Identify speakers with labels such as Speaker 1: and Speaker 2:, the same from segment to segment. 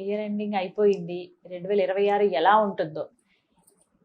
Speaker 1: Year ending అయిపోయింది. రెండు వేల ఇరవై ఆరు ఎలా ఉంటుందో.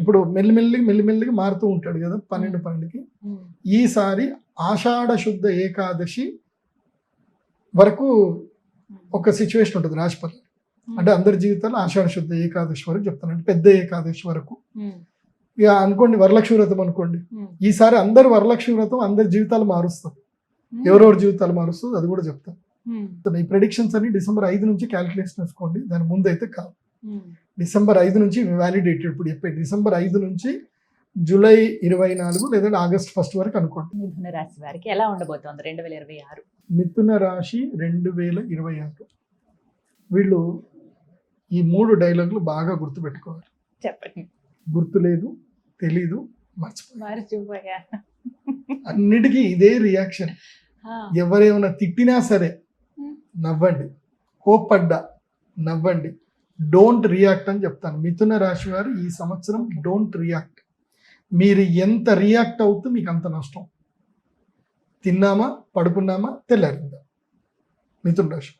Speaker 2: ఇప్పుడు మెల్లిమెల్లిగా మెల్లిమెల్లిగా మారుతూ ఉంటాడు కదా పన్నెండు పన్నెండుకి. ఈసారి ఆషాఢ శుద్ధ ఏకాదశి వరకు ఒక సిచ్యువేషన్ ఉంటుంది రాశిపల్లి అంటే అందరి జీవితాల్లో ఆషాఢ శుద్ధ ఏకాదశి వరకు చెప్తాను అంటే పెద్ద ఏకాదశి వరకు. ఇక అనుకోండి వరలక్ష్మి వ్రతం అనుకోండి. ఈసారి అందరు వరలక్ష్మి వ్రతం అందరి జీవితాలు మారుస్తారు. ఎవరెవరి జీవితాలు మారుస్తుంది అది కూడా చెప్తాను. ఈ ప్రెడిక్షన్స్ అన్ని డిసెంబర్ ఐదు నుంచి క్యాలిక్యులేషన్ వేసుకోండి. దాని ముందు అయితే కాదు. డిసెంబర్ ఐదు నుంచి వ్యాలిడేటెడ్ ఇప్పుడు చెప్పే డిసెంబర్ ఐదు నుంచి జూలై ఇరవై నాలుగు లేదా ఆగస్ట్ ఫస్ట్ వరకు అనుకోండి.
Speaker 1: మిథున రాశి వారికి ఎలా ఉండబోతోంది రెండు వేల ఇరవై ఆరు?
Speaker 2: మిథున రాశి రెండు వేల ఇరవై ఆరు. వీళ్ళు ఈ మూడు డైలాగులు బాగా గుర్తుపెట్టుకోవాలి.
Speaker 1: చెప్పండి.
Speaker 2: గుర్తు లేదు తెలీదు మర్చిపోయి. అన్నిటికీ ఇదే రియాక్షన్. ఎవరేమైనా తిట్టినా సరే. నవ్వండి. కోప్పడ్డా నవ్వండి. డోంట్ రియాక్ట్ అని చెప్తాను. మిథున రాశి వారు ఈ సంవత్సరం డోంట్ రియాక్ట్ మీరు ఎంత రియాక్ట్ అవుతూ మీకు అంత నష్టం. తిన్నామా? పడుకున్నామా? తెల్లారిందా? మిథున రాశి.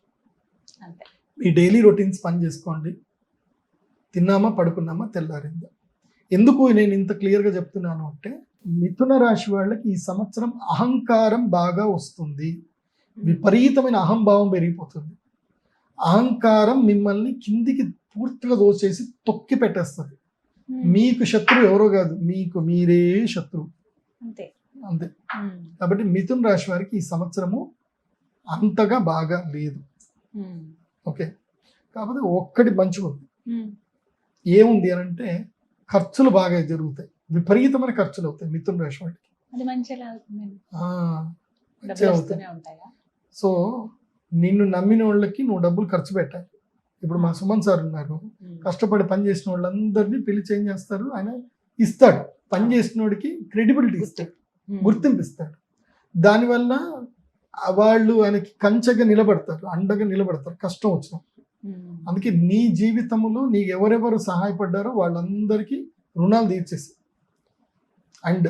Speaker 2: మీ డైలీ రొటీన్స్ పని చేసుకోండి. తిన్నామా? పడుకున్నామా? తెల్లారిందా? ఎందుకు నేను ఇంత క్లియర్గా చెప్తున్నాను అంటే మిథున రాశి వాళ్ళకి ఈ సంవత్సరం అహంకారం బాగా వస్తుంది. విపరీతమైన అహంభావం పెరిగిపోతుంది. అహంకారం మిమ్మల్ని కిందికి పూర్తిగా దోచేసి తొక్కి పెట్టేస్తుంది.
Speaker 1: ఉమ్.
Speaker 2: మీకు శత్రువు ఎవరో కాదు మీకు మీరే శత్రువు.
Speaker 1: అంతే.
Speaker 2: అంతే.
Speaker 1: ఉమ్.
Speaker 2: కాబట్టి మిథున్ రాశి వారికి ఈ సంవత్సరము అంతగా బాగా లేదు.
Speaker 1: ఉమ్.
Speaker 2: ఓకే. కాకపోతే ఒక్కటి మంచిగా ఉంది. ఏముంది అని అంటే ఖర్చులు బాగా జరుగుతాయి. విపరీతమైన ఖర్చులు అవుతాయి మిథున్ రాశి
Speaker 1: ఉంటాయా?
Speaker 2: సో నిన్ను నమ్మిన వాళ్ళకి నువ్వు డబ్బులు ఖర్చు పెట్టాలి. ఇప్పుడు మా సుమన్ సార్ ఉన్నారు. కష్టపడి పని చేసిన వాళ్ళందరినీ పిలిచి ఏం చేస్తారు? ఆయన ఇస్తాడు. పని చేసిన వాడికి క్రెడిబిలిటీ ఇస్తాడు. గుర్తింపు ఇస్తాడు. దానివల్ల వాళ్ళు ఆయనకి కంచగా నిలబడతారు అండగా నిలబడతారు. కష్టం వచ్చిన. అందుకే నీ జీవితంలో నీకు ఎవరెవరు సహాయపడ్డారో వాళ్ళందరికీ రుణాలు తీర్చేసి. అండ్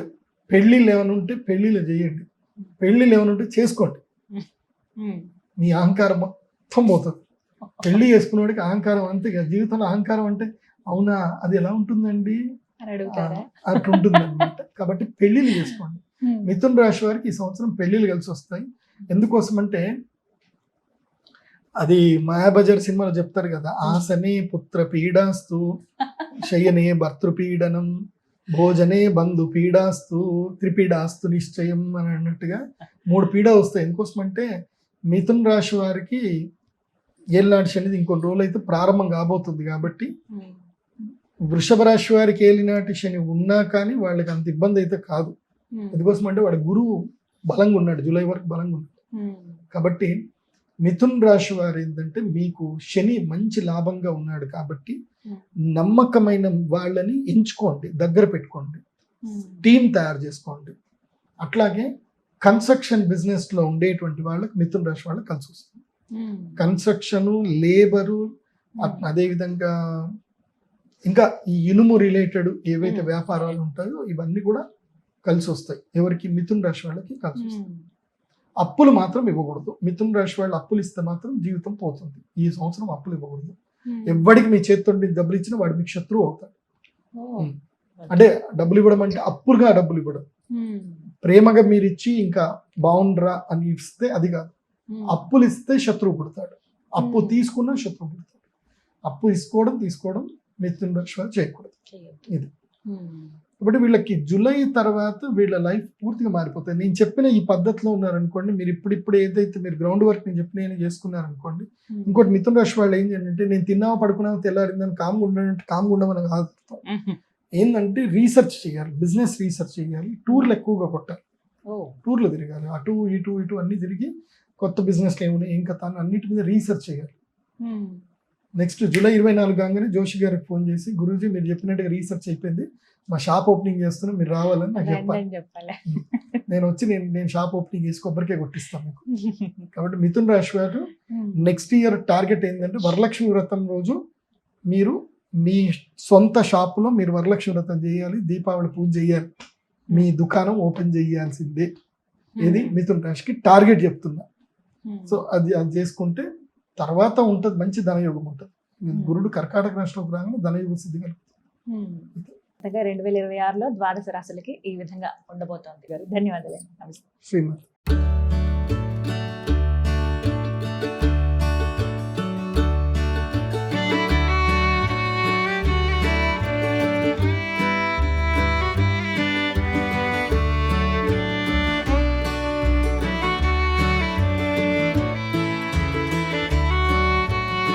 Speaker 2: పెళ్ళిళ్ళు ఏమైనా ఉంటే పెళ్ళిళ్ళు చేయండి. పెళ్ళిళ్ళు ఏమైనా ఉంటే చేసుకోండి. మీ అహంకారం మొత్తం పోతుంది. పెళ్ళి చేసుకున్నవాడికి అహంకారం అంతే కదా జీవితంలో అహంకారం అంటే అవునా అది ఎలా ఉంటుందండి?
Speaker 1: అని అడుగుతారా?
Speaker 2: అట్లా ఉంటుంది అనమాట కాబట్టి పెళ్ళిళ్ళు చేసుకోండి. మిథున్ రాశి వారికి ఈ సంవత్సరం పెళ్ళిళ్ళు కలిసి వస్తాయి. ఎందుకోసం అంటే అది మాయాబజార్ సినిమాలో చెప్తారు కదా ఆసనే పుత్ర పీడాస్తు శయనే భర్తృపీడనం భోజనే బంధు పీడాస్తు త్రిపీడాస్తు నిశ్చయం అని అన్నట్టుగా మూడు పీడ వస్తాయి. ఎందుకోసం అంటే మిథున్ రాశి వారికి ఏళ్ళనాటి శనిది ఇంకొన్ని రోజులు అయితే ప్రారంభం కాబోతుంది కాబట్టి
Speaker 1: ఉమ్.
Speaker 2: వృషభ రాశి వారికి ఏలినాటి శని ఉన్నా కానీ వాళ్ళకి అంత ఇబ్బంది అయితే కాదు
Speaker 1: ఉమ్.
Speaker 2: ఎందుకోసం అంటే వాడి గురువు బలంగా ఉన్నాడు జూలై వరకు బలంగా ఉన్నాడు
Speaker 1: ఉమ్.
Speaker 2: కాబట్టి మిథున్ రాశి వారు ఏంటంటే మీకు శని మంచి లాభంగా ఉన్నాడు కాబట్టి
Speaker 1: Hmm.
Speaker 2: నమ్మకమైన వాళ్ళని ఎంచుకోండి దగ్గర పెట్టుకోండి. టీం తయారు చేసుకోండి అట్లాగే కన్స్ట్రక్షన్ బిజినెస్లో ఉండేటువంటి వాళ్ళకి మిథున్ రాశి వాళ్ళకి కలిసి వస్తుంది
Speaker 1: ఉమ్.
Speaker 2: కన్స్ట్రక్షన్ లేబరు అట్- అదేవిధంగా ఇంకా ఈ ఇనుము రిలేటెడ్ ఏవైతే
Speaker 1: Hmm.
Speaker 2: వ్యాపారాలు ఉంటాయో ఇవన్నీ కూడా కలిసి వస్తాయి ఎవరికి మిథున్ రాశి వాళ్ళకి కలిసి వస్తాయి
Speaker 1: ఉమ్.
Speaker 2: అప్పులు మాత్రం ఇవ్వకూడదు మిథున్ రాశి వాళ్ళు అప్పులు ఇస్తే మాత్రం జీవితం పోతుంది ఈ సంవత్సరం అప్పులు ఇవ్వకూడదు. ఎవరికి మీ చేతితో డబ్బులు ఇచ్చినా వాడు మీకు శత్రువు అవుతాడు. అంటే డబ్బులు ఇవ్వడం అంటే అప్పులుగా డబ్బులు ఇవ్వడం. ప్రేమగా మీరు ఇచ్చి ఇంకా బాగుండరా అని ఇస్తే అది కాదు. అప్పులు ఇస్తే శత్రువు పుడతాడు అప్పు. తీసుకున్నా శత్రువు పుడతాడు అప్పు తీసుకోవడం తీసుకోవడం మిథున్ రాశి వారు చేయకూడదు. ఇది. కాబట్టి వీళ్ళకి జూలై తర్వాత వీళ్ళ లైఫ్ పూర్తిగా మారిపోతుంది నేను చెప్పిన ఈ పద్ధతిలో ఉన్నారనుకోండి మీరు ఇప్పుడు ఇప్పుడు ఏదైతే మీరు గ్రౌండ్ వర్క్ నేను చెప్పిన చేసుకున్నారనుకోండి. ఇంకోటి మిథున రాశి వాళ్ళు ఏం చేయాలంటే నేను తిన్నామా పడుకున్నామా తెల్లారిందని కామ్గా ఉండనంటే కామ్గా ఉండమని కాదు. ఏంటంటే రీసెర్చ్ చేయాలి బిజినెస్ రీసెర్చ్ చేయాలి. టూర్లు ఎక్కువగా కొట్టాలి. టూర్లు తిరగాలి. అటు ఇటు ఇటు అన్ని తిరిగి కొత్త బిజినెస్లు ఏమున్నాయి ఏం కథ అని అన్నిటి మీద రీసెర్చ్ చేయాలి. నెక్స్ట్ జూలై ఇరవై నాలుగు కాగానే జోషి గారికి ఫోన్ చేసి గురూజీ మీరు చెప్పినట్టుగా రీసెర్చ్ అయిపోయింది. మా షాప్ ఓపెనింగ్ చేస్తున్నాం మీరు రావాలని నాకు చెప్పాలి. నేను వచ్చి నేను నేను షాప్ ఓపెనింగ్ చేసి కొబ్బరికాయ కొట్టిస్తాను మీకు. కాబట్టి మిథున్ రాశి
Speaker 1: ఉమ్.
Speaker 2: నెక్స్ట్ ఇయర్ టార్గెట్ ఏంటంటే వరలక్ష్మి వ్రతం రోజు మీరు మీ సొంత షాపులో మీరు వరలక్ష్మి వ్రతం చేయాలి దీపావళి పూజ చేయాలి మీ దుకాణం ఓపెన్ చేయాల్సిందే. ఇది మిథున్ రాశికి టార్గెట్ చెప్తున్నా.
Speaker 1: ఉమ్.
Speaker 2: సో అది అది చేసుకుంటే తర్వాత ఉంటుంది మంచి ధనయోగం ఉంటుంది. గురుడు కర్కాటక రాష్ట్రంలోకి రాగానే ధనయోగ సిద్ధి కలుగుతుంది.
Speaker 1: రెండు వేల ఇరవై ఆరులో ద్వాదశ రాశులకి ఈ విధంగా ఉండబోతోంది గారు. ధన్యవాదాలు నమస్తే.
Speaker 2: శ్రీమతి.